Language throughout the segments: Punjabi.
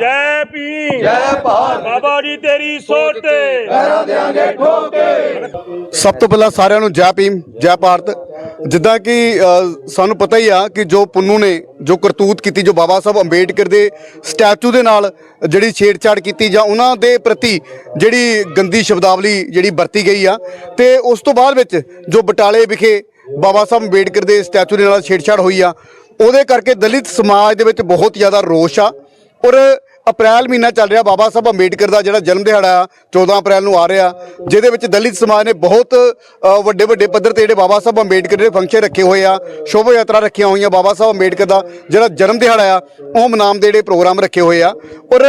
ਜੈ ਭੀਮ। ਜੈ ਭਾਰਤ। ਬਾਬਾ ਜੀ ਤੇਰੀ ਸੋਚ ਤੇ। ਪੈਰਾਂ ਦੇਾਂਗੇ ਠੋਕੇ। ਸਭ ਤੋਂ ਪਹਿਲਾਂ ਸਾਰਿਆਂ ਨੂੰ ਜੈ ਭੀਮ ਜੈ ਭਾਰਤ। ਜਿੱਦਾਂ ਕਿ ਸਾਨੂੰ ਪਤਾ ਹੀ ਆ ਕਿ ਜੋ ਪੁੰਨੂ ਨੇ ਜੋ ਕਰਤੂਤ ਕੀਤੀ ਜੋ ਬਾਬਾ ਸਾਹਿਬ ਅੰਬੇਡਕਰ ਦੇ ਸਟੈਚੂ ਦੇ ਨਾਲ ਜਿਹੜੀ ਛੇੜਛਾੜ ਕੀਤੀ ਜਾਂ ਉਹਨਾਂ ਦੇ ਪ੍ਰਤੀ ਜਿਹੜੀ ਗੰਦੀ ਸ਼ਬਦਾਵਲੀ ਜਿਹੜੀ ਵਰਤੀ ਗਈ ਆ ਤੇ ਉਸ ਤੋਂ ਬਾਅਦ ਵਿੱਚ ਜੋ ਬਟਾਲੇ ਵਿਖੇ ਬਾਬਾ ਸਾਹਿਬ ਅੰਬੇਡਕਰ ਦੇ ਸਟੈਚੂ ਦੇ ਨਾਲ ਛੇੜਛਾੜ ਹੋਈ ਆ ਉਹਦੇ ਕਰਕੇ ਦਲਿਤ ਸਮਾਜ ਦੇ ਵਿੱਚ ਬਹੁਤ ਜ਼ਿਆਦਾ ਰੋਸ਼ ਆ। ਔਰ ਅਪ੍ਰੈਲ ਮਹੀਨਾ ਚੱਲ ਰਿਹਾ, ਬਾਬਾ ਸਾਹਿਬ ਅੰਬੇਡਕਰ ਦਾ ਜਿਹੜਾ ਜਨਮ ਦਿਹਾੜਾ ਆ 14 ਅਪ੍ਰੈਲ ਨੂੰ ਆ ਰਿਹਾ, ਜਿਹਦੇ ਵਿੱਚ ਦਲਿਤ ਸਮਾਜ ਨੇ ਬਹੁਤ ਵੱਡੇ ਵੱਡੇ ਪੱਧਰ ਤੇ ਜਿਹੜੇ ਬਾਬਾ ਸਾਹਿਬ ਅੰਬੇਡਕਰ ਦੇ ਫੰਕਸ਼ਨ ਰੱਖੇ ਹੋਏ ਆ, ਸ਼ੋਭਾ ਯਾਤਰਾ ਰੱਖੀਆਂ ਹੋਈਆਂ ਬਾਬਾ ਸਾਹਿਬ ਅੰਬੇਡਕਰ ਦਾ ਜਿਹੜਾ ਜਨਮ ਦਿਹਾੜਾ ਆ, ਉਹ ਮਨਾਮ ਦੇ ਜਿਹੜੇ ਪ੍ਰੋਗਰਾਮ ਰੱਖੇ ਹੋਏ ਆ। ਔਰ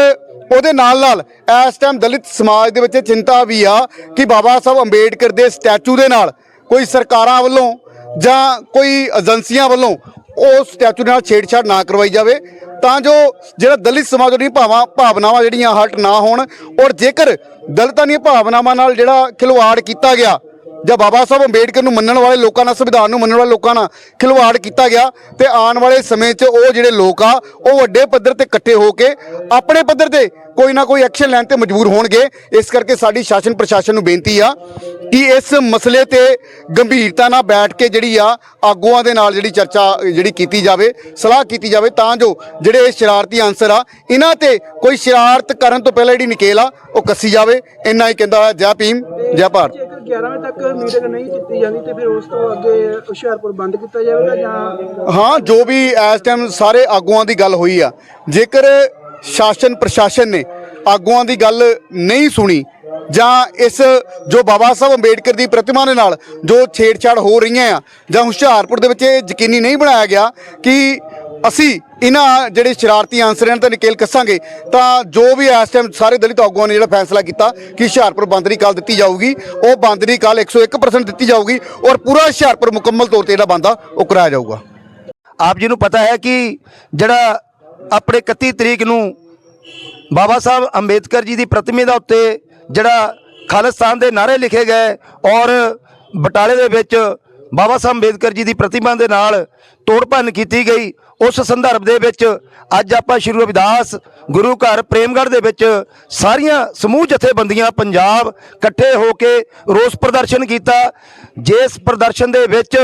ਉਹਦੇ ਨਾਲ ਨਾਲ ਇਸ ਟਾਈਮ ਦਲਿਤ ਸਮਾਜ ਦੇ ਵਿੱਚ ਚਿੰਤਾ ਵੀ ਆ ਕਿ ਬਾਬਾ ਸਾਹਿਬ ਅੰਬੇਡਕਰ ਦੇ ਸਟੈਚੂ ਦੇ ਨਾਲ ਕੋਈ ਸਰਕਾਰਾਂ ਵੱਲੋਂ ਜਾਂ ਕੋਈ ਏਜੰਸੀਆਂ ਵੱਲੋਂ ਉਹ ਸਟੈਚੂ ਨਾਲ ਛੇੜਛਾੜ ਨਾ ਕਰਵਾਈ ਜਾਵੇ, ਤਾਂ ਜੋ ਜਿਹੜਾ ਦਲਿਤ ਸਮਾਜ ਦੀਆਂ ਭਾਵਾਂ ਭਾਵਨਾਵਾਂ ਜਿਹੜੀਆਂ ਹਟ ਨਾ ਹੋਣ, ਔਰ ਜੇਕਰ ਦਲਿਤਾਂ ਦੀਆਂ ਭਾਵਨਾਵਾਂ ਨਾਲ ਜਿਹੜਾ ਖਿਲਵਾੜ ਕੀਤਾ ਗਿਆ, ਜਾਂ ਬਾਬਾ ਸਾਹਿਬ ਅੰਬੇਡਕਰ ਨੂੰ ਮੰਨਣ ਵਾਲੇ ਲੋਕਾਂ ਨਾਲ, ਸੰਵਿਧਾਨ ਨੂੰ ਮੰਨਣ ਵਾਲੇ ਲੋਕਾਂ ਨਾਲ ਖਿਲਵਾੜ ਕੀਤਾ ਗਿਆ, ਤੇ ਆਉਣ ਵਾਲੇ ਸਮੇਂ 'ਚ ਉਹ ਜਿਹੜੇ ਲੋਕ ਆ, ਉਹ ਵੱਡੇ ਪੱਧਰ ਤੇ ਇਕੱਠੇ ਹੋ ਕੇ ਆਪਣੇ ਪੱਧਰ ਤੇ ਕੋਈ ਨਾ ਕੋਈ ਐਕਸ਼ਨ ਲੈਣ ਤੇ ਮਜਬੂਰ ਹੋਣਗੇ। ਇਸ ਕਰਕੇ ਸਾਡੀ ਸ਼ਾਸਨ ਪ੍ਰਸ਼ਾਸਨ ਨੂੰ ਬੇਨਤੀ ਆ ਕਿ ਇਸ ਮਸਲੇ ਤੇ ਗੰਭੀਰਤਾ ਨਾਲ ਬੈਠ ਕੇ ਜਿਹੜੀ ਆ ਆਗੂਆਂ ਦੇ ਨਾਲ ਜਿਹੜੀ ਚਰਚਾ ਜਿਹੜੀ ਕੀਤੀ ਜਾਵੇ ਸਲਾਹ ਕੀਤੀ ਜਾਵੇ ਤਾਂ ਜੋ ਜਿਹੜੇ ਇਹ ਸ਼ਰਾਰਤੀ ਅਨਸਰ ਆ ਇਹਨਾਂ ਤੇ ਕੋਈ ਸ਼ਰਾਰਤ ਕਰਨ ਤੋਂ ਪਹਿਲਾਂ ਜਿਹੜੀ ਨਕੇਲ ਆ ਉਹ ਕੱਸੀ ਜਾਵੇ। ਇੰਨਾ ਹੀ ਕਹਿੰਦਾ ਹੋਇਆ ਜੈ ਭੀਮ ਜੈ ਭਾਰਤ। ਜੇਕਰ 11 ਵਜੇ ਤੱਕ ਮੀਟਿੰਗ ਨਹੀਂ ਕੀਤੀ ਜਾਂਦੀ ਤੇ ਫਿਰ ਉਸ ਤੋਂ ਅੱਗੇ ਹੁਸ਼ਿਆਰਪੁਰ ਬੰਦ ਕੀਤਾ ਜਾਵੇਗਾ ਜਾਂ ਹਾਂ ਜੋ ਵੀ ਇਸ ਟਾਈਮ ਸਾਰੇ ਆਗੂਆਂ ਦੀ ਗੱਲ ਹੋਈ ਆ ਜੇਕਰ ਸ਼ਾਸਨ ਪ੍ਰਸ਼ਾਸਨ ਨੇ ਆਗੂਆਂ ਦੀ ਗੱਲ ਨਹੀਂ ਸੁਣੀ ਜਾਂ ਇਸ ਜੋ ਬਾਬਾ ਸਾਹਿਬ ਅੰਬੇਡਕਰ ਦੀ ਪ੍ਰਤਿਮਾ ਦੇ ਨਾਲ ਜੋ ਛੇੜਛਾੜ ਹੋ ਰਹੀਆਂ ਆ ਜਾਂ ਹੁਸ਼ਿਆਰਪੁਰ ਦੇ ਵਿੱਚ ਇਹ ਯਕੀਨੀ ਨਹੀਂ ਬਣਾਇਆ ਗਿਆ ਕਿ ਅਸੀਂ ਇਹਨਾਂ ਜਿਹੜੇ ਸ਼ਰਾਰਤੀ ਆਂਸਰਿਆਂ ਤੇ ਨਕੇਲ ਕੱਸਾਂਗੇ, ਤਾਂ ਜੋ ਵੀ ਇਸ ਟਾਈਮ ਸਾਰੇ ਦਲਿਤ ਆਗੂਆਂ ਨੇ ਜਿਹੜਾ ਫੈਸਲਾ ਕੀਤਾ ਕਿ ਹੁਸ਼ਿਆਰਪੁਰ ਬੰਦ ਕਾਲ ਦਿੱਤੀ ਜਾਊਗੀ, ਉਹ ਬੰਦ ਦੀ ਕਾਲ 101% ਦਿੱਤੀ ਜਾਊਗੀ ਔਰ ਪੂਰਾ ਹੁਸ਼ਿਆਰਪੁਰ ਮੁਕੰਮਲ ਤੌਰ ਤੇ ਜਿਹੜਾ ਬੰਦਾ ਉਹ ਕਰਾਇਆ ਜਾਊਗਾ। ਆਪ ਜੀ ਨੂੰ ਪਤਾ ਹੈ ਕਿ ਜਿਹੜਾ ਆਪਣੇ 31 ਤਰੀਕ ਨੂੰ ਬਾਬਾ ਸਾਹਿਬ ਅੰਬੇਦਕਰ ਜੀ ਦੀ ਪ੍ਰਤਿਮਾ ਦੇ ਉੱਤੇ ਜਿਹੜਾ ਖਾਲਿਸਤਾਨ ਦੇ ਨਾਰੇ ਲਿਖੇ ਗਏ ਔਰ ਬਟਾਲੇ ਦੇ ਵਿੱਚ ਬਾਬਾ ਸਾਹਿਬ ਅੰਬੇਦਕਰ ਜੀ ਦੀ ਪ੍ਰਤਿਮਾ ਦੇ ਨਾਲ ਤੋੜ ਭੰਨ ਕੀਤੀ ਗਈ, ਉਸ ਸੰਦਰਭ ਦੇ ਵਿੱਚ ਅੱਜ ਆਪਾਂ ਸ਼੍ਰੀ ਰਵਿਦਾਸ ਗੁਰੂ ਘਰ ਪ੍ਰੇਮਗੜ੍ਹ ਦੇ ਵਿੱਚ ਸਾਰੀਆਂ ਸਮੂਹ ਜਥੇਬੰਦੀਆਂ ਪੰਜਾਬ ਇਕੱਠੇ ਹੋ ਕੇ ਰੋਸ ਪ੍ਰਦਰਸ਼ਨ ਕੀਤਾ, ਜਿਸ ਪ੍ਰਦਰਸ਼ਨ ਦੇ ਵਿੱਚ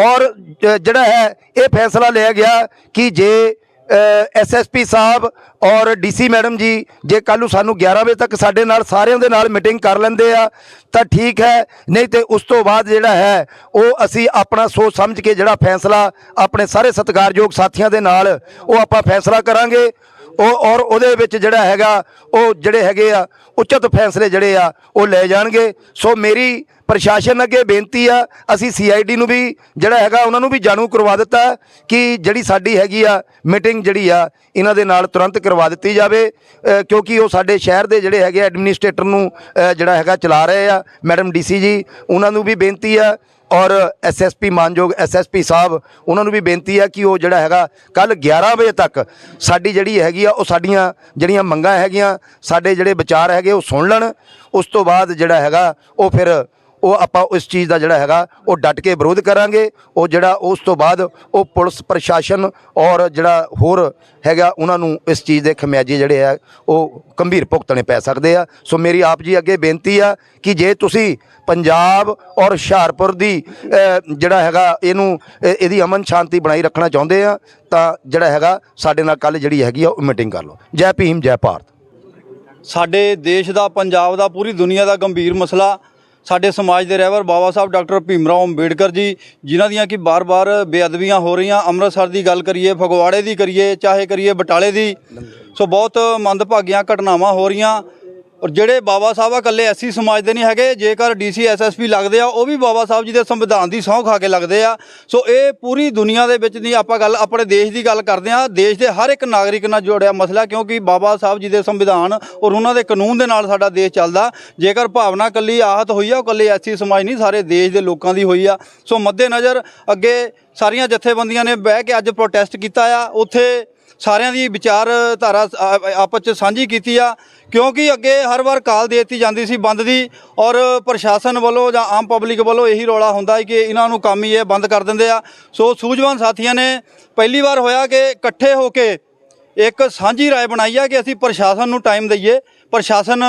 ਔਰ ਜਿਹੜਾ ਹੈ, ਇਹ ਫੈਸਲਾ ਲਿਆ ਗਿਆ ਕਿ ਜੇ ਐਸਐਸਪੀ ਸਾਹਿਬ ਔਰ ਡੀਸੀ ਮੈਡਮ ਜੀ, ਜੇ ਕੱਲ ਨੂੰ ਸਾਨੂੰ 11 ਵਜੇ ਤੱਕ ਸਾਡੇ ਨਾਲ ਸਾਰਿਆਂ ਦੇ ਨਾਲ ਮੀਟਿੰਗ ਕਰ ਲੈਂਦੇ ਆ, ਤਾਂ ਠੀਕ ਹੈ। ਨਹੀਂ ਤੇ ਉਸ ਤੋਂ ਬਾਅਦ ਜਿਹੜਾ ਹੈ, ਉਹ ਅਸੀਂ ਆਪਣਾ ਸੋਚ ਸਮਝ ਕੇ ਜਿਹੜਾ ਫੈਸਲਾ ਆਪਣੇ ਸਾਰੇ ਸਤਿਕਾਰਯੋਗ ਸਾਥੀਆਂ ਦੇ ਨਾਲ, ਉਹ ਆਪਾਂ ਫੈਸਲਾ ਕਰਾਂਗੇ। ਉਹ ਔਰ ਉਹਦੇ ਵਿੱਚ ਜਿਹੜਾ ਹੈਗਾ, ਉਹ ਜਿਹੜੇ ਹੈਗੇ ਆ, ਉਚਿਤ ਫੈਸਲੇ ਜਿਹੜੇ ਆ, ਉਹ ਲੈ ਜਾਣਗੇ। ਸੋ ਮੇਰੀ ਪ੍ਰਸ਼ਾਸਨ ਅੱਗੇ ਬੇਨਤੀ ਆ, ਅਸੀਂ ਸੀਆਈਡੀ ਨੂੰ ਵੀ ਜਿਹੜਾ ਹੈਗਾ ਉਹਨਾਂ ਨੂੰ ਵੀ ਜਾਣੂ ਕਰਵਾ ਦਿੱਤਾ ਕਿ ਜਿਹੜੀ ਸਾਡੀ ਹੈਗੀ ਆ ਮੀਟਿੰਗ ਜਿਹੜੀ ਆ, ਇਹਨਾਂ ਦੇ ਨਾਲ ਤੁਰੰਤ ਕਰਵਾ ਦਿੱਤੀ ਜਾਵੇ। ਕਿਉਂਕਿ ਉਹ ਸਾਡੇ ਸ਼ਹਿਰ ਦੇ ਜਿਹੜੇ ਹੈਗੇ ਐਡਮਿਨਿਸਟ੍ਰੇਟਰ ਨੂੰ ਜਿਹੜਾ ਹੈਗਾ ਚਲਾ ਰਹੇ ਆ, ਮੈਡਮ ਡੀਸੀ ਜੀ, ਉਹਨਾਂ ਨੂੰ ਵੀ ਬੇਨਤੀ ਆ ਔਰ ਐਸਐਸਪੀ ਮਾਨਯੋਗ ਐਸਐਸਪੀ ਸਾਹਿਬ, ਉਹਨਾਂ ਨੂੰ ਵੀ ਬੇਨਤੀ ਹੈ ਕਿ ਉਹ ਜਿਹੜਾ ਹੈਗਾ ਕੱਲ 11 ਵਜੇ ਤੱਕ ਸਾਡੀ ਜਿਹੜੀ ਹੈਗੀ ਆ, ਉਹ ਸਾਡੀਆਂ ਜਿਹੜੀਆਂ ਮੰਗਾਂ ਹੈਗੀਆਂ, ਸਾਡੇ ਜਿਹੜੇ ਵਿਚਾਰ ਹੈਗੇ ਉਹ ਸੁਣ ਲੈਣ। ਉਸ ਤੋਂ ਬਾਅਦ ਜਿਹੜਾ ਹੈਗਾ ਉਹ ਫਿਰ ਉਹ ਆਪਾਂ ਉਸ ਚੀਜ਼ ਦਾ ਜਿਹੜਾ ਹੈਗਾ, ਉਹ ਡਟ ਕੇ ਵਿਰੋਧ ਕਰਾਂਗੇ। ਉਹ ਜਿਹੜਾ ਉਸ ਤੋਂ ਬਾਅਦ ਉਹ ਪੁਲਿਸ ਪ੍ਰਸ਼ਾਸਨ ਔਰ ਜਿਹੜਾ ਹੋਰ ਹੈਗਾ, ਉਹਨਾਂ ਨੂੰ ਇਸ ਚੀਜ਼ ਦੇ ਖਮਿਆਜੇ ਜਿਹੜੇ ਆ, ਉਹ ਗੰਭੀਰ ਭੁਗਤਣੇ ਪੈ ਸਕਦੇ ਆ। ਸੋ ਮੇਰੀ ਆਪ ਜੀ ਅੱਗੇ ਬੇਨਤੀ ਆ ਕਿ ਜੇ ਤੁਸੀਂ ਪੰਜਾਬ ਔਰ ਹੁਸ਼ਿਆਰਪੁਰ ਦੀ ਜਿਹੜਾ ਹੈਗਾ, ਇਹਨੂੰ ਇਹਦੀ ਅਮਨ ਸ਼ਾਂਤੀ ਬਣਾਈ ਰੱਖਣਾ ਚਾਹੁੰਦੇ ਆ, ਤਾਂ ਜਿਹੜਾ ਹੈਗਾ, ਸਾਡੇ ਨਾਲ ਕੱਲ ਜਿਹੜੀ ਹੈਗੀ ਆ, ਉਹ ਮੀਟਿੰਗ ਕਰ ਲਓ। ਜੈ ਭੀਮ, ਜੈ ਭਾਰਤ। ਸਾਡੇ ਦੇਸ਼ ਦਾ, ਪੰਜਾਬ ਦਾ, ਪੂਰੀ ਦੁਨੀਆ ਦਾ ਗੰਭੀਰ ਮਸਲਾ ਸਾਡੇ ਸਮਾਜ ਦੇ ਰਹਿਬਰ ਬਾਬਾ ਸਾਹਿਬ ਡਾਕਟਰ ਭੀਮਰਾਓ ਅੰਬੇਡਕਰ ਜੀ, ਜਿਨ੍ਹਾਂ ਦੀਆਂ ਕਿ ਬਾਰ-ਬਾਰ ਬੇਅਦਬੀਆਂ ਹੋ ਰਹੀਆਂ, ਅੰਮ੍ਰਿਤਸਰ ਦੀ ਗੱਲ ਕਰੀਏ, ਫਗਵਾੜੇ ਦੀ ਕਰੀਏ, ਚਾਹੇ ਕਰੀਏ ਬਟਾਲੇ ਦੀ, ਸੋ ਬਹੁਤ ਮੰਦਭਾਗੀਆਂ ਘਟਨਾਵਾਂ ਹੋ ਰਹੀਆਂ। ਔਰ ਜਿਹੜੇ ਬਾਬਾ ਸਾਹਿਬ ਆ ਇਕੱਲੇ ਐਸੀ ਸਮਾਜ ਦੇ ਨਹੀਂ ਹੈਗੇ, ਜੇਕਰ ਡੀਸੀ ਐਸਐਸਪੀ ਲੱਗਦੇ ਆ, ਉਹ ਵੀ ਬਾਬਾ ਸਾਹਿਬ ਜੀ ਦੇ ਸੰਵਿਧਾਨ ਦੀ ਸਹੁੰ ਖਾ ਕੇ ਲੱਗਦੇ ਆ। ਸੋ ਇਹ ਪੂਰੀ ਦੁਨੀਆ ਦੇ ਵਿੱਚ ਦੀ ਆਪਾਂ ਗੱਲ, ਆਪਣੇ ਦੇਸ਼ ਦੀ ਗੱਲ ਕਰਦੇ ਆ। ਦੇਸ਼ ਦੇ ਹਰ ਇੱਕ ਨਾਗਰਿਕ ਨਾਲ ਜੁੜਿਆ ਮਸਲਾ, ਕਿਉਂਕਿ ਬਾਬਾ ਸਾਹਿਬ ਜੀ ਦੇ ਸੰਵਿਧਾਨ ਔਰ ਉਹਨਾਂ ਦੇ ਕਾਨੂੰਨ ਦੇ ਨਾਲ ਸਾਡਾ ਦੇਸ਼ ਚੱਲਦਾ। ਜੇਕਰ ਭਾਵਨਾ ਕੱਲੀ ਆਹਤ ਹੋਈ ਆ, ਉਹ ਕੱਲੇ ਐਸੀ ਸਮਾਜ ਨਹੀਂ, ਸਾਰੇ ਦੇਸ਼ ਦੇ ਲੋਕਾਂ ਦੀ ਹੋਈ ਆ। ਸੋ ਮੱਦੇ ਨਜ਼ਰ ਅੱਗੇ ਸਾਰੀਆਂ ਜਥੇਬੰਦੀਆਂ ਨੇ ਬਹਿ ਕੇ ਅੱਜ ਪ੍ਰੋਟੈਸਟ ਕੀਤਾ ਆ। ਉੱਥੇ ਸਾਰਿਆਂ ਦੀ ਵਿਚਾਰਧਾਰਾ ਆਪਸ ਚ ਸਾਂਝੀ ਕੀਤੀ ਆ, ਕਿਉਂਕਿ ਅੱਗੇ ਹਰ ਵਾਰ ਕਾਲ ਦੇ ਦਿੱਤੀ ਜਾਂਦੀ ਸੀ ਬੰਦ ਦੀ, ਔਰ ਪ੍ਰਸ਼ਾਸਨ ਵੱਲੋਂ ਜਾਂ ਆਮ ਪਬਲਿਕ ਵੱਲੋਂ ਇਹੀ ਰੌਲਾ ਹੁੰਦਾ ਹੈ ਕਿ ਇਹਨਾਂ ਨੂੰ ਕੰਮ ਹੀ ਇਹ ਬੰਦ ਕਰ ਦਿੰਦੇ ਆ। ਸੋ ਸੂਝਵਾਨ ਸਾਥੀਆਂ ਨੇ ਪਹਿਲੀ ਵਾਰ ਹੋਇਆ ਕਿ ਇਕੱਠੇ ਹੋ ਕੇ ਇੱਕ ਸਾਂਝੀ ਰਾਏ ਬਣਾਈ ਆ ਕਿ ਅਸੀਂ ਪ੍ਰਸ਼ਾਸਨ ਨੂੰ ਟਾਈਮ ਦਈਏ, ਪ੍ਰਸ਼ਾਸਨ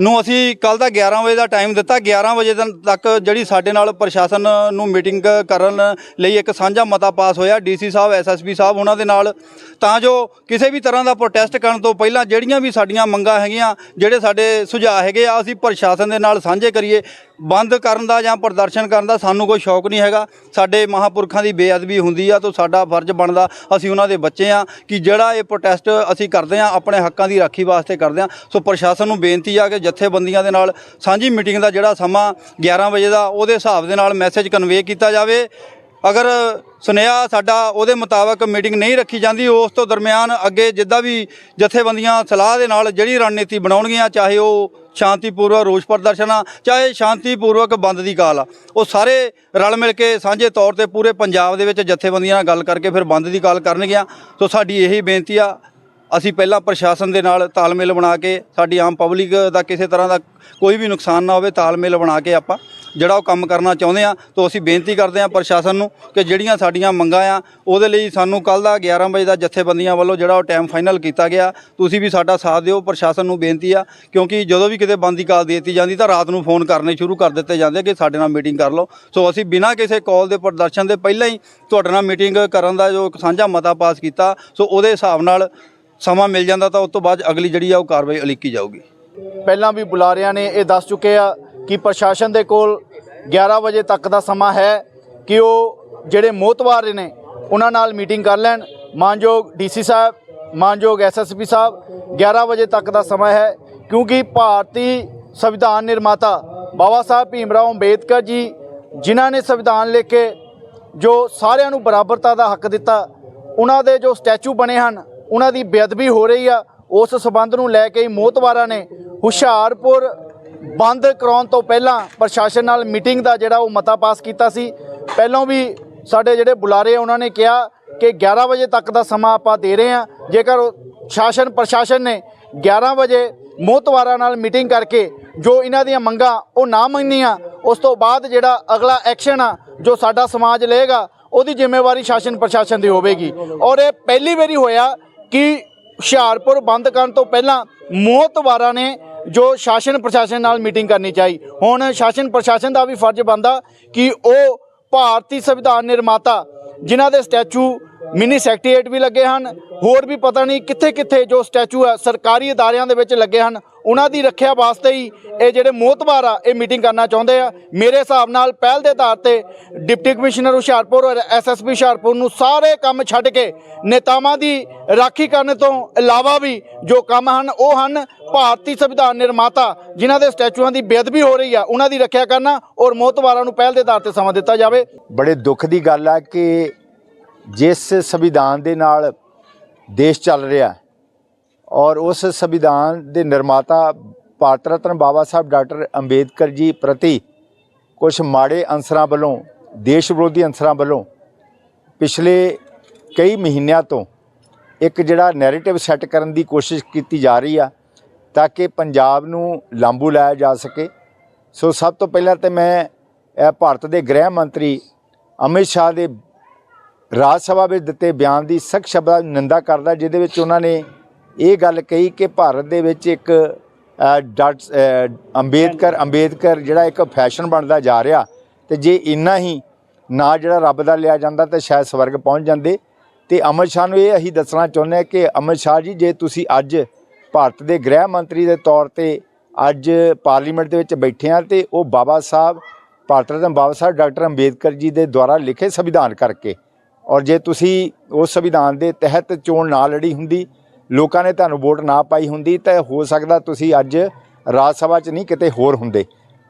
ਨੂੰ ਅਸੀਂ ਕੱਲ ਦਾ 11 ਵਜੇ ਦਾ ਟਾਈਮ ਦਿੱਤਾ। 11 ਵਜੇ ਤੱਕ- ਜਿਹੜੀ ਸਾਡੇ ਨਾਲ ਪ੍ਰਸ਼ਾਸਨ ਨੂੰ ਮੀਟਿੰਗ ਕਰਨ ਲਈ ਇੱਕ ਸਾਂਝਾ ਮਤਾ ਪਾਸ ਹੋਇਆ ਡੀਸੀ ਸਾਹਿਬ ਐਸਐਸਪੀ ਸਾਹਿਬ ਉਹਨਾਂ ਦੇ ਨਾਲ। ਤਾਂ ਜੋ ਕਿਸੇ ਵੀ ਤਰ੍ਹਾਂ ਦਾ ਪ੍ਰੋਟੈਸਟ ਕਰਨ ਤੋਂ ਪਹਿਲਾਂ ਜਿਹੜੀਆਂ ਵੀ ਸਾਡੀਆਂ ਮੰਗਾਂ ਹੈਗੀਆਂ, ਜਿਹੜੇ ਸਾਡੇ ਸੁਝਾਅ ਹੈਗੇ ਆ, ਅਸੀਂ ਪ੍ਰਸ਼ਾਸਨ ਦੇ ਨਾਲ ਸਾਂਝੇ ਕਰੀਏ। ਬੰਦ ਕਰਨ ਦਾ ਜਾਂ ਪ੍ਰਦਰਸ਼ਨ ਕਰਨ ਦਾ ਸਾਨੂੰ ਕੋਈ ਸ਼ੌਕ ਨਹੀਂ ਹੈਗਾ। ਸਾਡੇ ਮਹਾਪੁਰਖਾਂ ਦੀ ਬੇਅਦਬੀ ਹੁੰਦੀ ਆ ਤਾਂ ਸਾਡਾ ਫਰਜ਼ ਬਣਦਾ, ਅਸੀਂ ਉਹਨਾਂ ਦੇ ਬੱਚੇ ਆ ਕਿ ਜਿਹੜਾ ਇਹ ਪ੍ਰੋਟੈਸਟ ਅਸੀਂ ਕਰਦੇ ਆ, ਆਪਣੇ ਹੱਕਾਂ ਦੀ ਰਾਖੀ ਵਾਸਤੇ ਕਰਦੇ ਆ। ਸੋ ਪ੍ਰਸ਼ਾਸਨ ਨੂੰ ਬੇਨਤੀ ਆ ਕਿ ਜਥੇਬੰਦੀਆਂ ਦੇ ਨਾਲ ਸਾਂਝੀ ਮੀਟਿੰਗ ਦਾ ਜਿਹੜਾ ਸਮਾਂ 11 ਵਜੇ ਦਾ, ਉਹਦੇ ਹਿਸਾਬ ਦੇ ਨਾਲ ਮੈਸੇਜ ਕਨਵੇ ਕੀਤਾ ਜਾਵੇ। ਅਗਰ ਸੁਨੇਹਾ ਸਾਡਾ ਉਹਦੇ ਮੁਤਾਬਕ ਮੀਟਿੰਗ ਨਹੀਂ ਰੱਖੀ ਜਾਂਦੀ, ਉਸ ਤੋਂ ਦਰਮਿਆਨ ਅੱਗੇ ਜਿੱਦਾਂ ਵੀ ਜਥੇਬੰਦੀਆਂ ਸਲਾਹ ਦੇ ਨਾਲ ਜਿਹੜੀ ਰਣਨੀਤੀ ਬਣਾਉਣਗੀਆਂ, ਚਾਹੇ ਉਹ ਸ਼ਾਂਤੀਪੂਰਵਕ ਰੋਸ ਪ੍ਰਦਰਸ਼ਨ ਆ, ਚਾਹੇ ਸ਼ਾਂਤੀਪੂਰਵਕ ਬੰਦ ਦੀ ਕਾਲ ਆ। ਉਹ ਸਾਰੇ ਰਲ ਮਿਲ ਕੇ ਸਾਂਝੇ ਤੌਰ ਤੇ ਪੂਰੇ ਪੰਜਾਬ ਦੇ ਵਿੱਚ ਜਥੇਬੰਦੀਆਂ ਨਾਲ ਗੱਲ ਕਰਕੇ ਫਿਰ ਬੰਦ ਦੀ ਕਾਲ ਕਰਨਗੀਆਂ। ਸੋ ਸਾਡੀ ਇਹੀ ਬੇਨਤੀ ਆ, ਅਸੀਂ ਪਹਿਲਾਂ ਪ੍ਰਸ਼ਾਸਨ ਦੇ ਨਾਲ ਤਾਲਮੇਲ ਬਣਾ ਕੇ, ਸਾਡੀ ਆਮ ਪਬਲਿਕ ਦਾ ਕਿਸੇ ਤਰ੍ਹਾਂ ਦਾ ਕੋਈ ਵੀ ਨੁਕਸਾਨ ਨਾ ਹੋਵੇ, ਤਾਲਮੇਲ ਬਣਾ ਕੇ ਆਪਾਂ ਜਿਹੜਾ ਉਹ ਕੰਮ ਕਰਨਾ ਚਾਹੁੰਦੇ ਆ, ਤਾਂ ਅਸੀਂ ਬੇਨਤੀ ਕਰਦੇ ਆ ਪ੍ਰਸ਼ਾਸਨ ਨੂੰ ਕਿ ਜਿਹੜੀਆਂ ਸਾਡੀਆਂ ਮੰਗਾਂ ਆ, ਉਹਦੇ ਲਈ ਸਾਨੂੰ ਕੱਲ ਦਾ 11 ਵਜੇ ਦਾ ਜਥੇਬੰਦੀਆਂ ਵੱਲੋਂ ਜਿਹੜਾ ਉਹ ਟਾਈਮ ਫਾਈਨਲ ਕੀਤਾ ਗਿਆ। ਤੁਸੀਂ ਵੀ ਸਾਡਾ ਸਾਥ ਦਿਓ, ਪ੍ਰਸ਼ਾਸਨ ਨੂੰ ਬੇਨਤੀ ਆ, ਕਿਉਂਕਿ ਜਦੋਂ ਵੀ ਕਿਤੇ ਬੰਦ ਕਾਲ ਦੇ ਦਿੱਤੀ ਜਾਂਦੀ ਤਾਂ ਰਾਤ ਨੂੰ ਫੋਨ ਕਰਨੇ ਸ਼ੁਰੂ ਕਰ ਦਿੱਤੇ ਜਾਂਦੇ ਕਿ ਸਾਡੇ ਨਾਲ ਮੀਟਿੰਗ ਕਰ ਲਓ। ਸੋ ਅਸੀਂ ਬਿਨਾਂ ਕਿਸੇ ਕਾਲ ਦੇ ਪ੍ਰਦਰਸ਼ਨ ਦੇ ਪਹਿਲਾਂ ਹੀ ਤੁਹਾਡੇ ਨਾਲ ਮੀਟਿੰਗ ਕਰਨ ਦਾ ਜੋ ਇੱਕ ਸਾਂਝਾ ਮਤਾ ਪਾਸ ਕੀਤਾ ਸੋ ਉਹਦੇ ਹਿਸਾਬ ਨਾਲ ਸਮਾਂ ਮਿਲ ਜਾਂਦਾ ਤਾਂ ਉਸ ਤੋਂ ਬਾਅਦ ਅਗਲੀ ਜਿਹੜੀ ਆ ਉਹ ਕਾਰਵਾਈ ਅਲੀਕੀ ਜਾਊਗੀ। ਪਹਿਲਾਂ ਵੀ ਬੁਲਾਰਿਆਂ ਨੇ, ਇਹ ਦੱਸ ਚੁੱਕੇ ਆ ਕਿ ਪ੍ਰਸ਼ਾਸਨ ਦੇ ਕੋਲ 11 ਵਜੇ ਤੱਕ ਦਾ ਸਮਾਂ ਹੈ ਕਿ ਉਹ ਜਿਹੜੇ ਮੋਤਵਾਰ ਨੇ, ਉਹਨਾਂ ਨਾਲ ਮੀਟਿੰਗ ਕਰ ਲੈਣ। ਮਾਨਯੋਗ ਡੀਸੀ ਸਾਹਿਬ, ਮਾਨਯੋਗ ਐਸਐਸਪੀ ਸਾਹਿਬ 11 ਵਜੇ ਤੱਕ ਦਾ ਸਮਾਂ ਹੈ ਕਿਉਂਕਿ ਭਾਰਤੀ ਸੰਵਿਧਾਨ ਨਿਰਮਾਤਾ ਬਾਬਾ ਸਾਹਿਬ ਭੀਮਰਾਓ ਅੰਬੇਦਕਰ ਜੀ, ਜਿਨ੍ਹਾਂ ਨੇ ਸੰਵਿਧਾਨ ਲਿਖ ਕੇ ਜੋ ਸਾਰਿਆਂ ਨੂੰ ਬਰਾਬਰਤਾ ਦਾ ਹੱਕ ਦਿੱਤਾ, ਉਹਨਾਂ ਦੇ ਜੋ ਸਟੈਚੂ ਬਣੇ ਹਨ, ਉਹਨਾਂ ਦੀ ਬੇਅਦਬੀ ਹੋ ਰਹੀ ਆ, ਉਸ ਸਬੰਧ ਨੂੰ ਲੈ ਕੇ ਹੀ ਮੋਤਵਾਰਾ ਨੇ ਹੁਸ਼ਿਆਰਪੁਰ ਬੰਦ ਕਰਾਉਣ ਤੋਂ ਪਹਿਲਾਂ ਪ੍ਰਸ਼ਾਸਨ ਨਾਲ ਮੀਟਿੰਗ ਦਾ ਜਿਹੜਾ ਉਹ ਮਤਾ ਪਾਸ ਕੀਤਾ ਸੀ। ਪਹਿਲਾਂ ਵੀ ਸਾਡੇ ਜਿਹੜੇ ਬੁਲਾਰੇ ਆ, ਉਹਨਾਂ ਨੇ ਕਿਹਾ ਕਿ 11 ਵਜੇ ਤੱਕ ਦਾ ਸਮਾਂ ਆਪਾਂ ਦੇ ਰਹੇ ਹਾਂ। ਜੇਕਰ ਸ਼ਾਸਨ, ਪ੍ਰਸ਼ਾਸਨ ਨੇ 11 ਵਜੇ ਮੋਤਵਾਰਾ ਨਾਲ ਮੀਟਿੰਗ ਕਰਕੇ ਜੋ ਇਹਨਾਂ ਦੀਆਂ ਮੰਗਾਂ ਉਹ ਨਾ ਮੰਨੀਆਂ, ਉਸ ਤੋਂ ਬਾਅਦ ਜਿਹੜਾ ਅਗਲਾ ਐਕਸ਼ਨ ਆ, ਜੋ ਸਾਡਾ ਸਮਾਜ ਲਏਗਾ, ਉਹਦੀ ਜ਼ਿੰਮੇਵਾਰੀ ਸ਼ਾਸਨ, ਪ੍ਰਸ਼ਾਸਨ ਦੀ ਹੋਵੇਗੀ। ਔਰ ਇਹ ਪਹਿਲੀ ਵਾਰੀ ਹੋਇਆ ਕਿ ਹੁਸ਼ਿਆਰਪੁਰ ਬੰਦ ਕਰਨ ਤੋਂ ਪਹਿਲਾਂ ਮੋਤਵਾਰਾ ਨੇ ਜੋ ਸ਼ਾਸਨ ਪ੍ਰਸ਼ਾਸਨ ਨਾਲ ਮੀਟਿੰਗ ਕਰਨੀ ਚਾਹੀ। ਹੁਣ ਸ਼ਾਸਨ ਪ੍ਰਸ਼ਾਸਨ ਦਾ ਵੀ ਫਰਜ਼ ਬਣਦਾ ਕਿ ਉਹ ਭਾਰਤੀ ਸੰਵਿਧਾਨ ਨਿਰਮਾਤਾ, ਜਿਨ੍ਹਾਂ ਦੇ ਸਟੈਚੂ ਮਿਨੀ ਸੈਕਟਰੀਏਟ ਵੀ ਲੱਗੇ ਹਨ, ਹੋਰ ਵੀ ਪਤਾ ਨਹੀਂ ਕਿੱਥੇ ਕਿੱਥੇ ਜੋ ਸਟੈਚੂ ਹੈ, ਸਰਕਾਰੀ ਅਦਾਰਿਆਂ ਦੇ ਵਿੱਚ ਲੱਗੇ ਹਨ ਉਹਨਾਂ ਦੀ ਰੱਖਿਆ ਵਾਸਤੇ ਹੀ ਇਹ ਜਿਹੜੇ ਮੋਤਬਾਰ ਆ, ਇਹ ਮੀਟਿੰਗ ਕਰਨਾ ਚਾਹੁੰਦੇ ਆ। ਮੇਰੇ ਹਿਸਾਬ ਨਾਲ ਪਹਿਲ ਦੇ ਆਧਾਰ ਤੇ ਡਿਪਟੀ ਕਮਿਸ਼ਨਰ ਹੁਸ਼ਿਆਰਪੁਰ ਔਰ ਐਸਐਸਪੀ ਹੁਸ਼ਿਆਰਪੁਰ ਨੂੰ ਸਾਰੇ ਕੰਮ ਛੱਡ ਕੇ ਨੇਤਾਵਾਂ ਦੀ ਰਾਖੀ ਕਰਨ ਤੋਂ ਇਲਾਵਾ ਵੀ ਜੋ ਕੰਮ ਹਨ, ਉਹ ਹਨ ਭਾਰਤੀ ਸੰਵਿਧਾਨ ਨਿਰਮਾਤਾ, ਜਿਨ੍ਹਾਂ ਦੇ ਸਟੈਚੂਆਂ ਦੀ ਬੇਅਦਬੀ ਹੋ ਰਹੀ ਆ, ਉਹਨਾਂ ਦੀ ਰੱਖਿਆ ਕਰਨਾ ਔਰ ਮੋਤਬਾਰਾਂ ਨੂੰ ਪਹਿਲ ਦੇ ਆਧਾਰ ਤੇ ਸਮਾਂ ਦਿੱਤਾ ਜਾਵੇ। ਬੜੇ ਦੁੱਖ ਦੀ ਗੱਲ ਆ ਕਿ ਜਿਸ ਸੰਵਿਧਾਨ ਦੇ ਨਾਲ ਦੇਸ਼ ਚੱਲ ਰਿਹਾ ਔਰ ਉਸ ਸੰਵਿਧਾਨ ਦੇ ਨਿਰਮਾਤਾ ਭਾਰਤ ਰਤਨ ਬਾਬਾ ਸਾਹਿਬ ਡਾਕਟਰ ਅੰਬੇਦਕਰ ਜੀ ਪ੍ਰਤੀ ਕੁਝ ਮਾੜੇ ਅੰਸਰਾਂ ਵੱਲੋਂ, ਦੇਸ਼ ਵਿਰੋਧੀ ਅੰਸਰਾਂ ਵੱਲੋਂ ਪਿਛਲੇ ਕਈ ਮਹੀਨਿਆਂ ਤੋਂ ਇੱਕ ਜਿਹੜਾ ਨੈਰੇਟਿਵ ਸੈੱਟ ਕਰਨ ਦੀ ਕੋਸ਼ਿਸ਼ ਕੀਤੀ ਜਾ ਰਹੀ ਆ ਤਾਂ ਕਿ ਪੰਜਾਬ ਨੂੰ ਲਾਂਬੂ ਲਾਇਆ ਜਾ ਸਕੇ। ਸੋ ਸਭ ਤੋਂ ਪਹਿਲਾਂ ਤੇ ਮੈਂ ਭਾਰਤ ਦੇ ਗ੍ਰਹਿ ਮੰਤਰੀ ਅਮਿਤ ਸ਼ਾਹ ਦੇ ਰਾਜ ਸਭਾ ਵਿੱਚ ਦਿੱਤੇ ਬਿਆਨ ਦੀ ਸਖਤ ਸ਼ਬਦਾਂ ਨਿੰਦਾ ਕਰਦਾ, ਜਿਹਦੇ ਵਿੱਚ ਉਹਨਾਂ ਨੇ ਇਹ ਗੱਲ ਕਹੀ ਕਿ ਭਾਰਤ ਦੇ ਵਿੱਚ ਇੱਕ ਅ, ਅੰਬੇਦਕਰ ਅੰਬੇਦਕਰ ਜਿਹੜਾ ਇੱਕ ਫੈਸ਼ਨ ਬਣਦਾ ਜਾ ਰਿਹਾ ਤੇ ਜੇ ਇੰਨਾ ਹੀ ਨਾ ਜਿਹੜਾ ਰੱਬ ਦਾ ਲਿਆ ਜਾਂਦਾ ਤਾਂ ਸ਼ਾਇਦ ਸਵਰਗ ਪਹੁੰਚ ਜਾਂਦੇ। ਤੇ ਅਮਿਤ ਸ਼ਾਹ ਨੂੰ ਇਹ ਅਸੀਂ ਦੱਸਣਾ ਚਾਹੁੰਦੇ ਹਾਂ ਕਿ ਅਮਿਤ ਸ਼ਾਹ ਜੀ ਜੇ ਤੁਸੀਂ ਅੱਜ ਭਾਰਤ ਦੇ ਗ੍ਰਹਿ ਮੰਤਰੀ ਦੇ ਤੌਰ ਤੇ ਅੱਜ ਪਾਰਲੀਮੈਂਟ ਦੇ ਵਿੱਚ ਬੈਠੇ ਆ ਤੇ ਉਹ ਬਾਬਾ ਸਾਹਿਬ ਭਾਰਤ ਰਤਨ ਬਾਬਾ ਸਾਹਿਬ ਡਾਕਟਰ ਅੰਬੇਦਕਰ ਜੀ ਦੇ ਦੁਆਰਾ ਲਿਖੇ ਸੰਵਿਧਾਨ ਕਰਕੇ ਔਰ ਜੇ ਤੁਸੀਂ ਉਸ ਸੰਵਿਧਾਨ ਦੇ ਤਹਿਤ ਚੋਣ ਨਾ ਲੜੀ ਹੁੰਦੀ ਲੋਕਾਂ ਨੇ ਤੁਹਾਨੂੰ ਵੋਟ ਨਾ ਪਾਈ ਹੁੰਦੀ ਤਾਂ ਹੋ ਸਕਦਾ ਤੁਸੀਂ ਅੱਜ ਰਾਜ ਸਭਾ 'ਚ ਨਹੀਂ ਕਿਤੇ ਹੋਰ ਹੁੰਦੇ।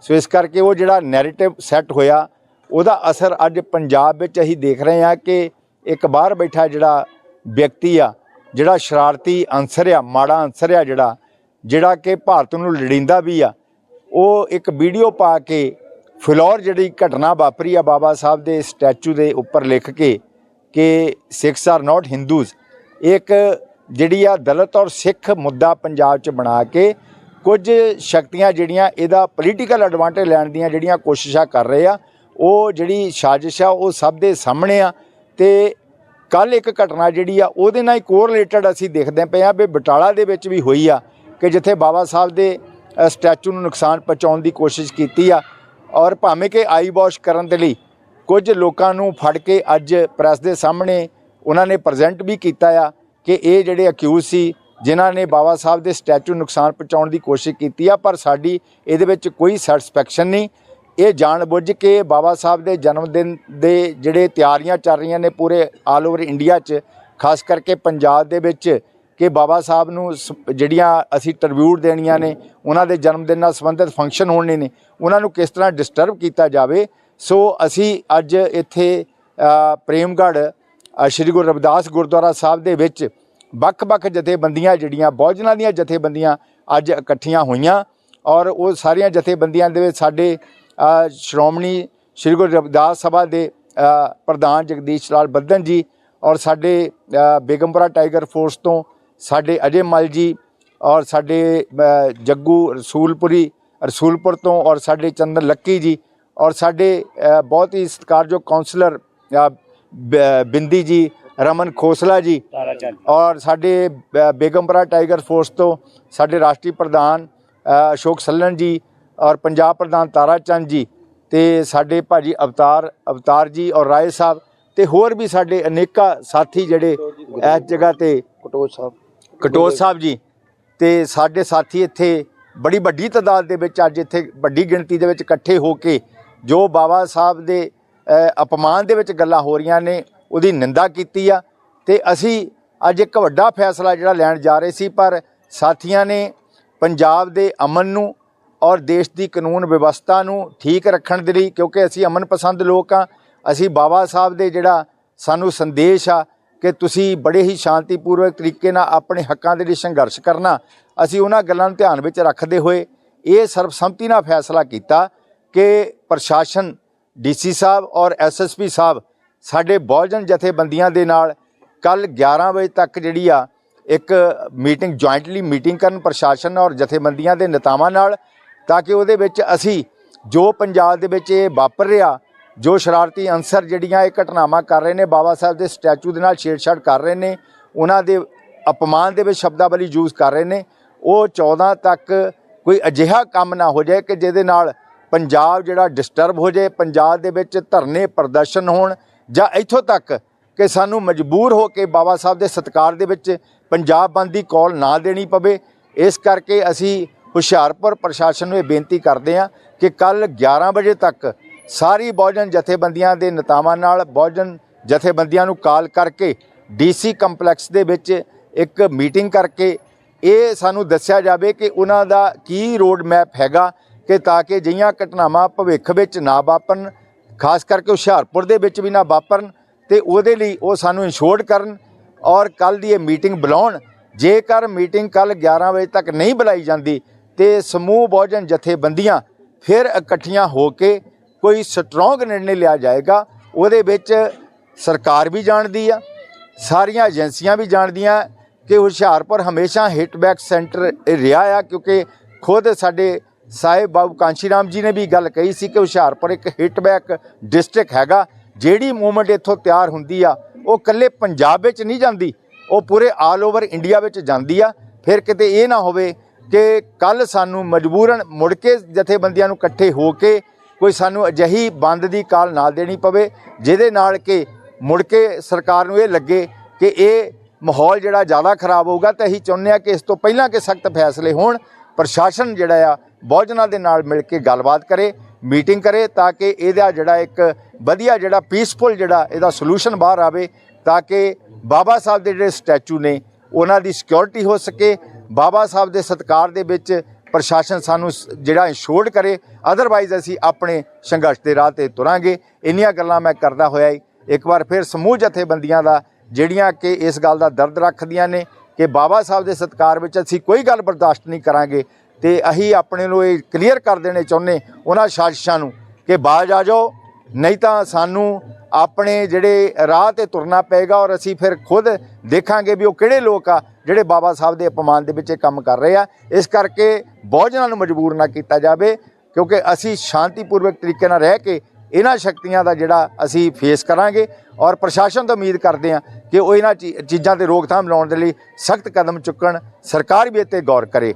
ਸੋ ਇਸ ਕਰਕੇ ਉਹ ਜਿਹੜਾ ਨੈਰੇਟਿਵ ਸੈੱਟ ਹੋਇਆ, ਉਹਦਾ ਅਸਰ ਅੱਜ ਪੰਜਾਬ ਵਿੱਚ ਅਸੀਂ ਦੇਖ ਰਹੇ ਹਾਂ ਕਿ ਇੱਕ ਬਾਹਰ ਬੈਠਾ ਜਿਹੜਾ ਵਿਅਕਤੀ ਆ, ਜਿਹੜਾ ਸ਼ਰਾਰਤੀ ਅੰਸਰ ਆ, ਮਾੜਾ ਅੰਸਰ ਆ ਜਿਹੜਾ ਜਿਹੜਾ ਕਿ ਭਾਰਤ ਨੂੰ ਲੜਿੰਦਾ ਵੀ ਆ, ਉਹ ਇੱਕ ਵੀਡੀਓ ਪਾ ਕੇ ਫਿਲੌਰ ਜਿਹੜੀ ਘਟਨਾ ਵਾਪਰੀ ਆ ਬਾਬਾ ਸਾਹਿਬ ਦੇ ਸਟੈਚੂ ਦੇ ਉੱਪਰ ਲਿਖ ਕੇ ਕਿ ਸਿੱਖਸ ਆਰ ਨਾਟ ਹਿੰਦੂਜ਼, ਇੱਕ ਜਿਹੜੀ ਆ ਦਲਿਤ ਔਰ ਸਿੱਖ ਮੁੱਦਾ ਪੰਜਾਬ 'ਚ ਬਣਾ ਕੇ ਕੁਝ ਸ਼ਕਤੀਆਂ ਜਿਹੜੀਆਂ ਇਹਦਾ ਪੋਲੀਟੀਕਲ ਐਡਵਾਂਟੇਜ ਲੈਣ ਦੀਆਂ ਜਿਹੜੀਆਂ ਕੋਸ਼ਿਸ਼ਾਂ ਕਰ ਰਹੇ ਆ, ਉਹ ਜਿਹੜੀ ਸਾਜ਼ਿਸ਼ ਆ, ਉਹ ਸਭ ਦੇ ਸਾਹਮਣੇ ਆ ਤੇ ਕੱਲ ਇੱਕ ਘਟਨਾ ਜਿਹੜੀ ਆ, ਉਹਦੇ ਨਾਲ ਹੀ ਕੋਰਿਲੇਟਡ ਅਸੀਂ ਦੇਖਦੇ ਪਏ ਆ ਵੀ ਬਟਾਲਾ ਦੇ ਵਿੱਚ ਵੀ ਹੋਈ ਆ ਕਿ ਜਿੱਥੇ ਬਾਬਾ ਸਾਹਿਬ ਦੇ ਸਟੈਚੂ ਨੂੰ ਨੁਕਸਾਨ ਪਹੁੰਚਾਉਣ ਦੀ ਕੋਸ਼ਿਸ਼ ਕੀਤੀ ਆ ਔਰ ਭਾਵੇਂ ਕਿ ਆਈ ਵਾਸ਼ ਕਰਨ ਦੇ ਲਈ ਕੁਝ ਲੋਕਾਂ ਨੂੰ ਫੜ ਕੇ ਅੱਜ ਪ੍ਰੈਸ ਦੇ ਸਾਹਮਣੇ ਉਹਨਾਂ ਨੇ ਪ੍ਰੈਜ਼ੈਂਟ ਵੀ ਕੀਤਾ ਆ। ਕਿ ਇਹ ਜਿਹੜੇ ਅਕਿਊਜ਼ ਸੀ, ਜਿਨ੍ਹਾਂ ਨੇ ਬਾਬਾ ਸਾਹਿਬ ਦੇ ਸਟੈਚੂ ਨੁਕਸਾਨ ਪਹੁੰਚਾਉਣ ਦੀ ਕੋਸ਼ਿਸ਼ ਕੀਤੀ ਆ, ਪਰ ਸਾਡੀ ਇਹਦੇ ਵਿੱਚ ਕੋਈ ਸੈਟੀਸਫੈਕਸ਼ਨ ਨਹੀਂ। ਇਹ ਜਾਣਬੁੱਝ ਕੇ ਬਾਬਾ ਸਾਹਿਬ ਦੇ ਜਨਮ ਦਿਨ ਦੇ ਜਿਹੜੇ ਤਿਆਰੀਆਂ ਚੱਲ ਰਹੀਆਂ ਨੇ ਪੂਰੇ ਆਲ ਓਵਰ ਇੰਡੀਆ 'ਚ, ਖਾਸ ਕਰਕੇ ਪੰਜਾਬ ਦੇ ਵਿੱਚ, ਕਿ ਬਾਬਾ ਸਾਹਿਬ ਨੂੰ ਸ- ਜਿਹੜੀਆਂ ਅਸੀਂ ਟ੍ਰਿਬਿਊਟ ਦੇਣੀਆਂ ਨੇ, ਉਹਨਾਂ ਦੇ ਜਨਮ ਦਿਨ ਨਾਲ ਸੰਬੰਧਿਤ ਫੰਕਸ਼ਨ ਹੋਣੇ ਨੇ, ਉਹਨਾਂ ਨੂੰ ਕਿਸ ਤਰ੍ਹਾਂ ਡਿਸਟਰਬ ਕੀਤਾ ਜਾਵੇ। ਸੋ ਅਸੀਂ ਅੱਜ ਇੱਥੇ ਪ੍ਰੇਮਗੜ੍ਹ ਸ਼੍ਰੀ ਗੁਰੂ ਰਵਿਦਾਸ ਗੁਰਦੁਆਰਾ ਸਾਹਿਬ ਦੇ ਵਿੱਚ ਵੱਖ-ਵੱਖ ਜਥੇਬੰਦੀਆਂ ਜਿਹੜੀਆਂ ਬਹੁਜਨਾਂ ਦੀਆਂ ਜਥੇਬੰਦੀਆਂ ਅੱਜ ਇਕੱਠੀਆਂ ਹੋਈਆਂ ਔਰ ਉਹ ਸਾਰੀਆਂ ਜਥੇਬੰਦੀਆਂ ਦੇ ਵਿੱਚ ਸਾਡੇ ਸ਼੍ਰੋਮਣੀ ਸ਼੍ਰੀ ਗੁਰੂ ਰਵਿਦਾਸ ਸਭਾ ਦੇ ਪ੍ਰਧਾਨ ਜਗਦੀਸ਼ ਲਾਲ ਬੱਦਨ ਜੀ ਔਰ ਸਾਡੇ ਬੇਗਮਪੁਰਾ ਟਾਈਗਰ ਫੋਰਸ ਤੋਂ ਸਾਡੇ ਅਜੇ ਮਲ ਜੀ ਔਰ ਸਾਡੇ ਜੱਗੂ ਰਸੂਲਪੁਰੀ, ਰਸੂਲਪੁਰ ਤੋਂ ਔਰ ਸਾਡੇ ਚੰਦਰ ਲੱਕੀ ਜੀ ਔਰ ਸਾਡੇ ਬਹੁਤ ਹੀ ਸਤਿਕਾਰਯੋਗ ਕਾਉਂਸਲਰ ਬਿੰਦੀ ਜੀ ਰਮਨ ਖੋਸਲਾ ਜੀ ਔਰ ਸਾਡੇ ਬੇਗਮਪੁਰਾ ਟਾਈਗਰ ਫੋਰਸ ਤੋਂ ਸਾਡੇ ਰਾਸ਼ਟਰੀ ਪ੍ਰਧਾਨ ਅਸ਼ੋਕ ਸੱਲਣ ਜੀ ਔਰ ਪੰਜਾਬ ਪ੍ਰਧਾਨ ਤਾਰਾ ਚੰਦ ਜੀ ਤੇ ਸਾਡੇ ਭਾਜੀ ਅਵਤਾਰ ਅਵਤਾਰ ਜੀ ਔਰ ਰਾਏ ਸਾਹਿਬ ਤੇ ਹੋਰ ਵੀ ਸਾਡੇ ਅਨੇਕਾਂ ਸਾਥੀ ਜਿਹੜੇ ਇਸ ਜਗ੍ਹਾ ਤੇ ਕਟੋਜ ਸਾਹਿਬ। ਕਟੋਜ ਸਾਹਿਬ ਜੀ ਤੇ ਸਾਡੇ ਸਾਥੀ ਇੱਥੇ ਬੜੀ ਵੱਡੀ ਤਾਦਾਦ ਦੇ ਵਿੱਚ ਅੱਜ ਇੱਥੇ ਵੱਡੀ ਗਿਣਤੀ ਦੇ ਵਿੱਚ ਇਕੱਠੇ ਹੋ ਕੇ ਜੋ ਬਾਬਾ ਸਾਹਿਬ ਦੇ ਅਪਮਾਨ ਦੇ ਵਿੱਚ ਗੱਲਾਂ ਹੋ ਰਹੀਆਂ ਨੇ, ਉਹਦੀ ਨਿੰਦਾ ਕੀਤੀ ਆ। ਤੇ ਅਸੀਂ ਅੱਜ ਇੱਕ ਵੱਡਾ ਫੈਸਲਾ ਜਿਹੜਾ ਲੈਣ ਜਾ ਰਹੇ ਸੀ, ਪਰ ਸਾਥੀਆਂ ਨੇ ਪੰਜਾਬ ਦੇ ਅਮਨ ਨੂੰ ਔਰ ਦੇਸ਼ ਦੀ ਕਾਨੂੰਨ ਵਿਵਸਥਾ ਨੂੰ ਠੀਕ ਰੱਖਣ ਦੇ ਲਈ, ਕਿਉਂਕਿ ਅਸੀਂ ਅਮਨ ਪਸੰਦ ਲੋਕ ਆ, ਅਸੀਂ ਬਾਬਾ ਸਾਹਿਬ ਦੇ ਜਿਹੜਾ ਸਾਨੂੰ ਸੰਦੇਸ਼ ਆ ਕਿ ਤੁਸੀਂ ਬੜੇ ਹੀ ਸ਼ਾਂਤੀਪੂਰਵਕ ਤਰੀਕੇ ਨਾਲ ਆਪਣੇ ਹੱਕਾਂ ਦੇ ਲਈ ਸੰਘਰਸ਼ ਕਰਨਾ, ਅਸੀਂ ਉਹਨਾਂ ਗੱਲਾਂ ਨੂੰ ਧਿਆਨ ਵਿੱਚ ਰੱਖਦੇ ਹੋਏ ਇਹ ਸਰਬਸੰਮਤੀ ਨਾਲ ਫੈਸਲਾ ਕੀਤਾ ਕਿ ਪ੍ਰਸ਼ਾਸਨ ਡੀਸੀ ਸਾਹਿਬ ਔਰ ਐਸਐਸਪੀ ਸਾਹਿਬ ਸਾਡੇ ਬਹੁਜਨ ਜਥੇਬੰਦੀਆਂ ਦੇ ਨਾਲ ਕੱਲ 11 ਵਜੇ ਤੱਕ ਜਿਹੜੀ ਆ ਇੱਕ ਮੀਟਿੰਗ ਜੁਆਇੰਟਲੀ ਮੀਟਿੰਗ ਕਰਨ ਪ੍ਰਸ਼ਾਸਨ ਔਰ ਜਥੇਬੰਦੀਆਂ ਦੇ ਨੇਤਾਵਾਂ ਨਾਲ, ਤਾਂ ਕਿ ਉਹਦੇ ਵਿੱਚ ਅਸੀਂ ਜੋ ਪੰਜਾਬ ਦੇ ਵਿੱਚ ਇਹ ਵਾਪਰ ਰਿਹਾ, ਜੋ ਸ਼ਰਾਰਤੀ ਅਨਸਰ ਜਿਹੜੀਆਂ ਇਹ ਘਟਨਾਵਾਂ ਕਰ ਰਹੇ ਨੇ, ਬਾਬਾ ਸਾਹਿਬ ਦੇ ਸਟੈਚੂ ਦੇ ਨਾਲ ਛੇੜਛਾੜ ਕਰ ਰਹੇ ਨੇ, ਉਹਨਾਂ ਦੇ ਅਪਮਾਨ ਦੇ ਵਿੱਚ ਸ਼ਬਦਾਵਲੀ ਯੂਜ਼ ਕਰ ਰਹੇ ਨੇ, ਉਹ 14 ਤੱਕ ਕੋਈ ਅਜਿਹਾ ਕੰਮ ਨਾ ਹੋ ਜਾਏ ਕਿ ਜਿਹਦੇ ਨਾਲ ਪੰਜਾਬ ਜਿਹੜਾ ਡਿਸਟਰਬ ਹੋ ਜਾਏ, ਪੰਜਾਬ ਦੇ ਵਿੱਚ ਧਰਨੇ ਪ੍ਰਦਰਸ਼ਨ ਹੋਣ ਜਾਂ ਇੱਥੋਂ ਤੱਕ ਕਿ ਸਾਨੂੰ ਮਜਬੂਰ ਹੋ ਕੇ ਬਾਬਾ ਸਾਹਿਬ ਦੇ ਸਤਿਕਾਰ ਦੇ ਵਿੱਚ ਪੰਜਾਬ ਬੰਦ ਦੀ ਕਾਲ ਨਾ ਦੇਣੀ ਪਵੇ, ਇਸ ਕਰਕੇ ਅਸੀਂ ਹੁਸ਼ਿਆਰਪੁਰ ਪ੍ਰਸ਼ਾਸਨ ਨੂੰ ਇਹ ਬੇਨਤੀ ਕਰਦੇ ਹਾਂ ਕਿ ਕੱਲ 11 ਵਜੇ ਤੱਕ ਸਾਰੀ ਬਹੁਜਨ ਜਥੇਬੰਦੀਆਂ ਦੇ ਨੇਤਾਵਾਂ ਨਾਲ, ਬਹੁਜਨ ਜਥੇਬੰਦੀਆਂ ਨੂੰ ਕਾਲ ਕਰਕੇ ਡੀਸੀ ਕੰਪਲੈਕਸ ਦੇ ਵਿੱਚ ਇੱਕ ਮੀਟਿੰਗ ਕਰਕੇ ਇਹ ਸਾਨੂੰ ਦੱਸਿਆ ਜਾਵੇ ਕਿ ਉਹਨਾਂ ਦਾ ਕੀ ਰੋਡ ਮੈਪ ਹੈਗਾ ਕਿ ਤਾਂ ਕਿ ਜਿਹੀਆਂ ਘਟਨਾਵਾਂ ਭਵਿੱਖ ਵਿੱਚ ਨਾ ਵਾਪਰਨ, ਖਾਸ ਕਰਕੇ ਹੁਸ਼ਿਆਰਪੁਰ ਦੇ ਵਿੱਚ ਵੀ ਨਾ ਵਾਪਰਨ ਤੇ ਉਹਦੇ ਲਈ ਉਹ ਸਾਨੂੰ ਇਨਸ਼ੋਰਡ ਕਰਨ ਔਰ ਕੱਲ ਦੀ ਇਹ ਮੀਟਿੰਗ ਬੁਲਾਉਣ। ਜੇਕਰ ਮੀਟਿੰਗ ਕੱਲ 11 ਵਜੇ ਤੱਕ ਨਹੀਂ ਬੁਲਾਈ ਜਾਂਦੀ ਤੇ ਸਮੂਹ ਬਹੁਜਨ ਜਥੇਬੰਦੀਆਂ ਫਿਰ ਇਕੱਠੀਆਂ ਹੋ ਕੇ ਕੋਈ ਸਟਰੋਂਗ ਨਿਰਣੇ ਲਿਆ ਜਾਏਗਾ, ਉਹਦੇ ਵਿੱਚ ਸਰਕਾਰ ਵੀ ਜਾਣਦੀ ਆ, ਸਾਰੀਆਂ ਏਜੰਸੀਆਂ ਵੀ ਜਾਣਦੀਆਂ ਕਿ ਹੁਸ਼ਿਆਰਪੁਰ ਹਮੇਸ਼ਾ ਹਿੱਟਬੈਕ ਸੈਂਟਰ ਰਿਹਾ ਆ ਕਿਉਂਕਿ ਖੁਦ ਸਾਡੇ ਸਾਹਿਬ ਬਾਬੂ ਕਾਂਸ਼ੀ ਰਾਮ ਜੀ ਨੇ ਵੀ ਗੱਲ ਕਹੀ ਸੀ ਕਿ ਹੁਸ਼ਿਆਰਪੁਰ ਇੱਕ ਹਿੱਟਬੈਕ ਡਿਸਟ੍ਰਿਕਟ ਹੈਗਾ, ਜਿਹੜੀ ਮੂਵਮੈਂਟ ਇੱਥੋਂ ਤਿਆਰ ਹੁੰਦੀ ਆ, ਉਹ ਇਕੱਲੇ ਪੰਜਾਬ ਵਿੱਚ ਨਹੀਂ ਜਾਂਦੀ, ਉਹ ਪੂਰੇ ਆਲ ਓਵਰ ਇੰਡੀਆ ਵਿੱਚ ਜਾਂਦੀ ਆ। ਫਿਰ ਕਿਤੇ ਇਹ ਨਾ ਹੋਵੇ ਕਿ ਕੱਲ ਸਾਨੂੰ ਮਜਬੂਰਨ ਮੁੜ ਕੇ ਜਥੇਬੰਦੀਆਂ ਨੂੰ ਇਕੱਠੇ ਹੋ ਕੇ ਕੋਈ ਸਾਨੂੰ ਅਜਿਹੀ ਬੰਦ ਦੀ ਕਾਲ ਨਾ ਦੇਣੀ ਪਵੇ, ਜਿਹਦੇ ਨਾਲ ਕਿ ਮੁੜ ਕੇ ਸਰਕਾਰ ਨੂੰ ਇਹ ਲੱਗੇ ਕਿ ਇਹ ਮਾਹੌਲ ਜਿਹੜਾ ਜ਼ਿਆਦਾ ਖਰਾਬ ਹੋਊਗਾ, ਤਾਂ ਅਸੀਂ ਚਾਹੁੰਦੇ ਹਾਂ ਕਿ ਇਸ ਤੋਂ ਪਹਿਲਾਂ ਕਿ ਸਖਤ ਫੈਸਲੇ ਹੋਣ ਪ੍ਰਸ਼ਾਸਨ ਜਿਹੜਾ ਆ ਬਹੁਜਨਾਂ ਦੇ ਨਾਲ ਮਿਲ ਕੇ ਗੱਲਬਾਤ ਕਰੇ, ਮੀਟਿੰਗ ਕਰੇ ਤਾਂ ਕਿ ਇਹਦਾ ਜਿਹੜਾ ਇੱਕ ਵਧੀਆ ਜਿਹੜਾ ਪੀਸਫੁਲ ਜਿਹੜਾ ਇਹਦਾ ਸੋਲੂਸ਼ਨ ਬਾਹਰ ਆਵੇ ਤਾਂ ਕਿ ਬਾਬਾ ਸਾਹਿਬ ਦੇ ਜਿਹੜੇ ਸਟੈਚੂ ਨੇ, ਉਹਨਾਂ ਦੀ ਸਿਕਿਉਰਿਟੀ ਹੋ ਸਕੇ। ਬਾਬਾ ਸਾਹਿਬ ਦੇ ਸਤਕਾਰ ਦੇ ਵਿੱਚ ਪ੍ਰਸ਼ਾਸਨ ਸਾਨੂੰ ਸ- ਜਿਹੜਾ ਇੰਸ਼ੋਰਡ ਕਰੇ ਅਦਰਵਾਈਜ਼ ਅਸੀਂ ਆਪਣੇ ਸੰਘਰਸ਼ ਦੇ ਰਾਹ ਤੇ ਤੁਰਾਂਗੇ। ਇੰਨੀਆਂ ਗੱਲਾਂ ਮੈਂ ਕਰਦਾ ਹੋਇਆ ਹੀ ਇੱਕ ਵਾਰ ਫਿਰ ਸਮੂਹ ਜਥੇਬੰਦੀਆਂ ਦਾ ਜਿਹੜੀਆਂ ਕਿ ਇਸ ਗੱਲ ਦਾ ਦਰਦ ਰੱਖਦੀਆਂ ਨੇ ਕਿ ਬਾਬਾ ਸਾਹਿਬ ਦੇ ਸਤਕਾਰ ਵਿੱਚ ਅਸੀਂ ਕੋਈ ਗੱਲ ਬਰਦਾਸ਼ਤ ਨਹੀਂ ਕਰਾਂਗੇ ਤੇ ਅਸੀਂ ਆਪਣੇ ਨੂੰ ਇਹ ਕਲੀਅਰ ਕਰ ਦੇਣੇ ਚਾਹੁੰਦੇ ਉਹਨਾਂ ਸਾਜ਼ਿਸ਼ਾਂ ਨੂੰ ਕਿ ਬਾਜ ਆ ਜਾਓ, ਨਹੀਂ ਤਾਂ ਸਾਨੂੰ ਆਪਣੇ ਜਿਹੜੇ ਰਾਹ ਤੇ ਤੁਰਨਾ ਪਏਗਾ ਔਰ ਅਸੀਂ ਫਿਰ ਖੁਦ ਦੇਖਾਂਗੇ ਵੀ ਉਹ ਕਿਹੜੇ ਲੋਕ ਆ ਜਿਹੜੇ ਬਾਬਾ ਸਾਹਿਬ ਦੇ ਅਪਮਾਨ ਦੇ ਵਿੱਚ ਇਹ ਕੰਮ ਕਰ ਰਹੇ ਆ। ਇਸ ਕਰਕੇ ਬਹੁਜਨਾਂ ਨੂੰ ਮਜਬੂਰ ਨਾ ਕੀਤਾ ਜਾਵੇ, ਕਿਉਂਕਿ ਅਸੀਂ ਸ਼ਾਂਤੀਪੂਰਵਕ ਤਰੀਕੇ ਨਾਲ ਰਹਿ ਕੇ ਇਹਨਾਂ ਸ਼ਕਤੀਆਂ ਦਾ ਜਿਹੜਾ ਅਸੀਂ ਫੇਸ ਕਰਾਂਗੇ ਔਰ ਪ੍ਰਸ਼ਾਸਨ ਤੋਂ ਉਮੀਦ ਕਰਦੇ ਹਾਂ ਕਿ ਉਹ ਇਹਨਾਂ ਚੀ- ਚੀਜ਼ਾਂ ਤੇ ਰੋਕਥਾਮ ਲਾਉਣ ਦੇ ਲਈ ਸਖਤ ਕਦਮ ਚੁੱਕਣ, ਸਰਕਾਰ ਵੀ ਇੱਥੇ ਗੌਰ ਕਰੇ।